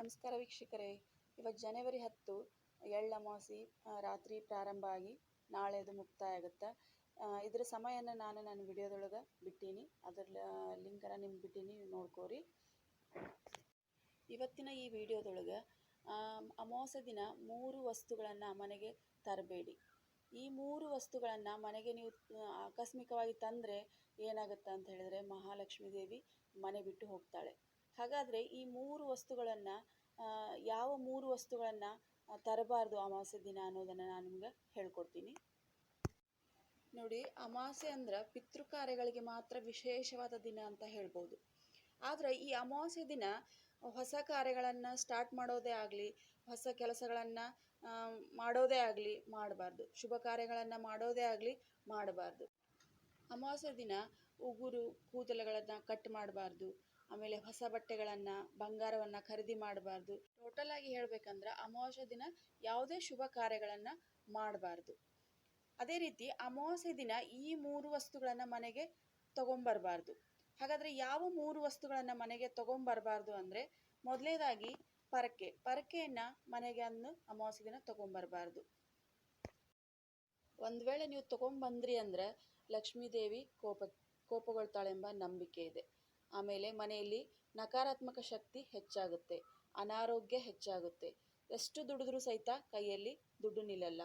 ನಮಸ್ಕಾರ ವೀಕ್ಷಕರೇ. ಇವತ್ತು ಜನವರಿ ಹತ್ತು, ಎಳ್ಳು ಅಮಾವಾಸ್ಯೆ ರಾತ್ರಿ ಪ್ರಾರಂಭ ಆಗಿ ನಾಳೆ ಅದು ಮುಕ್ತಾಯ ಆಗುತ್ತೆ ಇದರ ಸಮಯನ ನಾನು ನನ್ನ ವಿಡಿಯೋದೊಳಗೆ ಬಿಟ್ಟೀನಿ. ಅದರ ಲಿಂಕನ್ನು ನಿಮ್ಗೆ ಬಿಟ್ಟೀನಿ, ನೋಡ್ಕೋರಿ. ಇವತ್ತಿನ ಈ ವಿಡಿಯೋದೊಳಗೆ ಅಮಾವಾಸ್ಯೆ ದಿನ ಮೂರು ವಸ್ತುಗಳನ್ನು ಮನೆಗೆ ತರಬೇಡಿ. ಈ ಮೂರು ವಸ್ತುಗಳನ್ನು ಮನೆಗೆ ನೀವು ಆಕಸ್ಮಿಕವಾಗಿ ತಂದರೆ ಏನಾಗುತ್ತೆ ಅಂತ ಹೇಳಿದ್ರೆ ಮಹಾಲಕ್ಷ್ಮೀ ದೇವಿ ಮನೆ ಬಿಟ್ಟು ಹೋಗ್ತಾಳೆ. ಹಾಗಾದರೆ ಈ ಮೂರು ವಸ್ತುಗಳನ್ನು ಯಾವ ಮೂರು ವಸ್ತುಗಳನ್ನು ತರಬಾರ್ದು ಅಮಾವಾಸ್ಯೆ ದಿನ ಅನ್ನೋದನ್ನು ನಾನು ನಿಮ್ಗೆ ಹೇಳ್ಕೊಡ್ತೀನಿ. ನೋಡಿ, ಅಮಾವಾಸ್ಯೆ ಅಂದ್ರೆ ಪಿತೃ ಕಾರ್ಯಗಳಿಗೆ ಮಾತ್ರ ವಿಶೇಷವಾದ ದಿನ ಅಂತ ಹೇಳ್ಬೋದು. ಆದರೆ ಈ ಅಮಾವಾಸ್ಯೆ ದಿನ ಹೊಸ ಕಾರ್ಯಗಳನ್ನು ಸ್ಟಾರ್ಟ್ ಮಾಡೋದೇ ಆಗಲಿ, ಹೊಸ ಕೆಲಸಗಳನ್ನು ಮಾಡೋದೇ ಆಗಲಿ ಮಾಡಬಾರ್ದು. ಶುಭ ಕಾರ್ಯಗಳನ್ನು ಮಾಡೋದೇ ಆಗಲಿ ಮಾಡಬಾರ್ದು. ಅಮಾವಾಸ್ಯೆ ದಿನ ಉಗುರು, ಕೂದಲುಗಳನ್ನು ಕಟ್ ಮಾಡಬಾರ್ದು. ಆಮೇಲೆ ಹೊಸ ಬಟ್ಟೆಗಳನ್ನು, ಬಂಗಾರವನ್ನ ಖರೀದಿ ಮಾಡಬಾರ್ದು. ಟೋಟಲ್ ಆಗಿ ಹೇಳ್ಬೇಕಂದ್ರ ಅಮಾವಾಸ್ಯೆ ದಿನ ಯಾವುದೇ ಶುಭ ಕಾರ್ಯಗಳನ್ನು ಮಾಡಬಾರ್ದು. ಅದೇ ರೀತಿ ಅಮಾವಾಸ್ಯೆ ದಿನ ಈ ಮೂರು ವಸ್ತುಗಳನ್ನು ಮನೆಗೆ ತಗೊಂಬರಬಾರ್ದು. ಹಾಗಾದ್ರೆ ಯಾವ ಮೂರು ವಸ್ತುಗಳನ್ನು ಮನೆಗೆ ತಗೊಂಬರಬಾರ್ದು ಅಂದ್ರೆ ಮೊದಲನೇದಾಗಿ ಪರಕೆ. ಪರಕೆಯನ್ನು ಮನೆಗೆ ಅನ್ನು ಅಮಾವಾಸ್ಯೆ ದಿನ ತಗೊಂಬರಬಾರ್ದು. ಒಂದು ವೇಳೆ ನೀವು ತಗೊಂಬಂದ್ರಿ ಅಂದ್ರೆ ಲಕ್ಷ್ಮೀ ದೇವಿ ಕೋಪ, ಕೋಪಗೊಳ್ತಾಳೆಂಬ ನಂಬಿಕೆ ಇದೆ. ಆಮೇಲೆ ಮನೆಯಲ್ಲಿ ನಕಾರಾತ್ಮಕ ಶಕ್ತಿ ಹೆಚ್ಚಾಗುತ್ತೆ, ಅನಾರೋಗ್ಯ ಹೆಚ್ಚಾಗುತ್ತೆ. ಎಷ್ಟು ದುಡಿದ್ರೂ ಸಹಿತ ಕೈಯಲ್ಲಿ ದುಡ್ಡು ನಿಲ್ಲಲ್ಲ.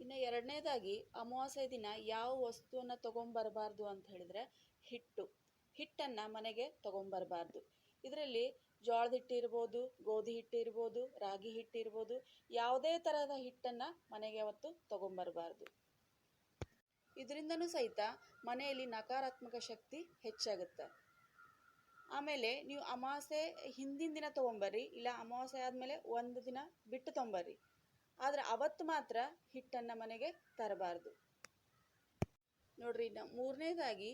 ಇನ್ನು ಎರಡನೇದಾಗಿ ಅಮಾವಾಸ್ಯೆ ದಿನ ಯಾವ ವಸ್ತುವನ್ನು ತೊಗೊಂಬರಬಾರ್ದು ಅಂತ ಹೇಳಿದ್ರೆ ಹಿಟ್ಟು. ಹಿಟ್ಟನ್ನು ಮನೆಗೆ ತೊಗೊಂಬರಬಾರ್ದು. ಇದರಲ್ಲಿ ಜೋಳದ ಹಿಟ್ಟು ಇರ್ಬೋದು, ಗೋಧಿ ಹಿಟ್ಟು ಇರ್ಬೋದು, ರಾಗಿ ಹಿಟ್ಟು ಇರ್ಬೋದು ಯಾವುದೇ ಥರದ ಹಿಟ್ಟನ್ನು ಮನೆಗೆ ಅವತ್ತು ತಗೊಂಬರಬಾರ್ದು. ಇದರಿಂದನೂ ಸಹಿತ ಮನೆಯಲ್ಲಿ ನಕಾರಾತ್ಮಕ ಶಕ್ತಿ ಹೆಚ್ಚಾಗುತ್ತೆ. ಆಮೇಲೆ ನೀವು ಅಮಾವಾಸ್ಯೆ ಹಿಂದಿನ ದಿನ ತೊಗೊಂಬರ್ರಿ, ಇಲ್ಲ ಅಮಾವಾಸ್ಯೆ ಆದಮೇಲೆ ಒಂದು ದಿನ ಬಿಟ್ಟು ತೊಗೊಂಬರ್ರಿ ಆದರೆ ಅವತ್ತು ಮಾತ್ರ ಹಿಟ್ಟನ್ನು ಮನೆಗೆ ತರಬಾರ್ದು. ನೋಡ್ರಿ ಇನ್ನು ಮೂರನೇದಾಗಿ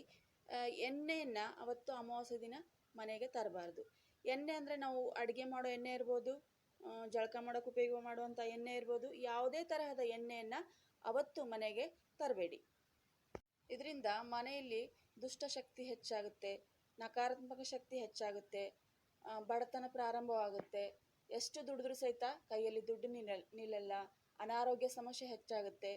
ಎಣ್ಣೆಯನ್ನು ಅವತ್ತು ಅಮಾವಾಸ್ಯೆ ದಿನ ಮನೆಗೆ ತರಬಾರ್ದು. ಎಣ್ಣೆ ಅಂದರೆ ನಾವು ಅಡುಗೆ ಮಾಡೋ ಎಣ್ಣೆ ಇರ್ಬೋದು ಜಳಕ ಮಾಡೋಕೆ ಉಪಯೋಗ ಮಾಡುವಂಥ ಎಣ್ಣೆ ಇರ್ಬೋದು, ಯಾವುದೇ ತರಹದ ಎಣ್ಣೆಯನ್ನು ಅವತ್ತು ಮನೆಗೆ ತರಬೇಡಿ. ಇದರಿಂದ ಮನೆಯಲ್ಲಿ ದುಷ್ಟಶಕ್ತಿ ಹೆಚ್ಚಾಗುತ್ತೆ, ನಕಾರಾತ್ಮಕ ಶಕ್ತಿ ಹೆಚ್ಚಾಗುತ್ತೆ ಬಡತನ ಪ್ರಾರಂಭವಾಗುತ್ತೆ. ಎಷ್ಟು ದುಡಿದ್ರೂ ಸಹಿತ ಕೈಯಲ್ಲಿ ದುಡ್ಡು ನಿಲ್ಲ, ನಿಲ್ಲಲ್ಲ, ಅನಾರೋಗ್ಯ ಸಮಸ್ಯೆ ಹೆಚ್ಚಾಗುತ್ತೆ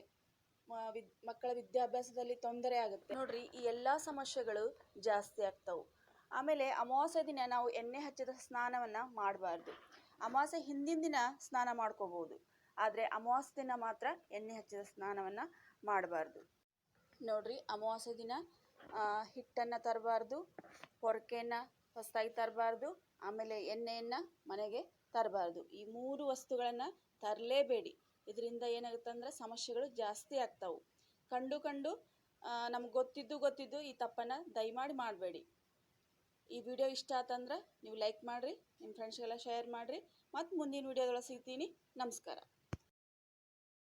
ವಿದ್, ಮಕ್ಕಳ ವಿದ್ಯಾಭ್ಯಾಸದಲ್ಲಿ ತೊಂದರೆ ಆಗುತ್ತೆ. ನೋಡ್ರಿ, ಈ ಎಲ್ಲ ಸಮಸ್ಯೆಗಳು ಜಾಸ್ತಿ ಆಗ್ತವೆ. ಆಮೇಲೆ ಅಮಾವಾಸ್ಯ ದಿನ ನಾವು ಎಣ್ಣೆ ಹಚ್ಚಿದ ಸ್ನಾನವನ್ನು ಮಾಡಬಾರ್ದು. ಅಮಾವಾಸ್ಯೆ ಹಿಂದಿನ ದಿನ ಸ್ನಾನ ಮಾಡ್ಕೋಬೋದು. ಆದರೆ ಅಮಾವಾಸ್ಯ ದಿನ ಮಾತ್ರ ಎಣ್ಣೆ ಹಚ್ಚಿದ ಸ್ನಾನವನ್ನು ಮಾಡಬಾರ್ದು. ನೋಡ್ರಿ, ಅಮಾವಾಸ್ಯೆ ದಿನ ಹಿಟ್ಟನ್ನು ತರಬಾರ್ದು, ಪೊರಕೆಯನ್ನು ಹೊಸದಾಗಿ ತರಬಾರ್ದು, ಆಮೇಲೆ ಎಣ್ಣೆಯನ್ನು ಮನೆಗೆ ತರಬಾರ್ದು. ಈ ಮೂರು ವಸ್ತುಗಳನ್ನು ತರಲೇಬೇಡಿ. ಇದರಿಂದ ಏನಾಗುತ್ತೆ ಅಂದ್ರೆ ಸಮಸ್ಯೆಗಳು ಜಾಸ್ತಿ ಆಗ್ತಾವೆ. ಕಂಡು ಕಂಡು ನಮ್ಗೆ ಗೊತ್ತಿದ್ದು ಗೊತ್ತಿದ್ದು ಈ ತಪ್ಪನ್ನು ದಯಮಾಡಿ ಮಾಡಬೇಡಿ. ಈ ವಿಡಿಯೋ ಇಷ್ಟ ಆತಂದ್ರೆ ನೀವು ಲೈಕ್ ಮಾಡಿರಿ ನಿಮ್ಮ ಫ್ರೆಂಡ್ಸ್ಗೆಲ್ಲ ಶೇರ್ ಮಾಡಿರಿ. ಮತ್ತು ಮುಂದಿನ ವಿಡಿಯೋದೊಳಗೆ ಸಿಗ್ತೀನಿ. ನಮಸ್ಕಾರ.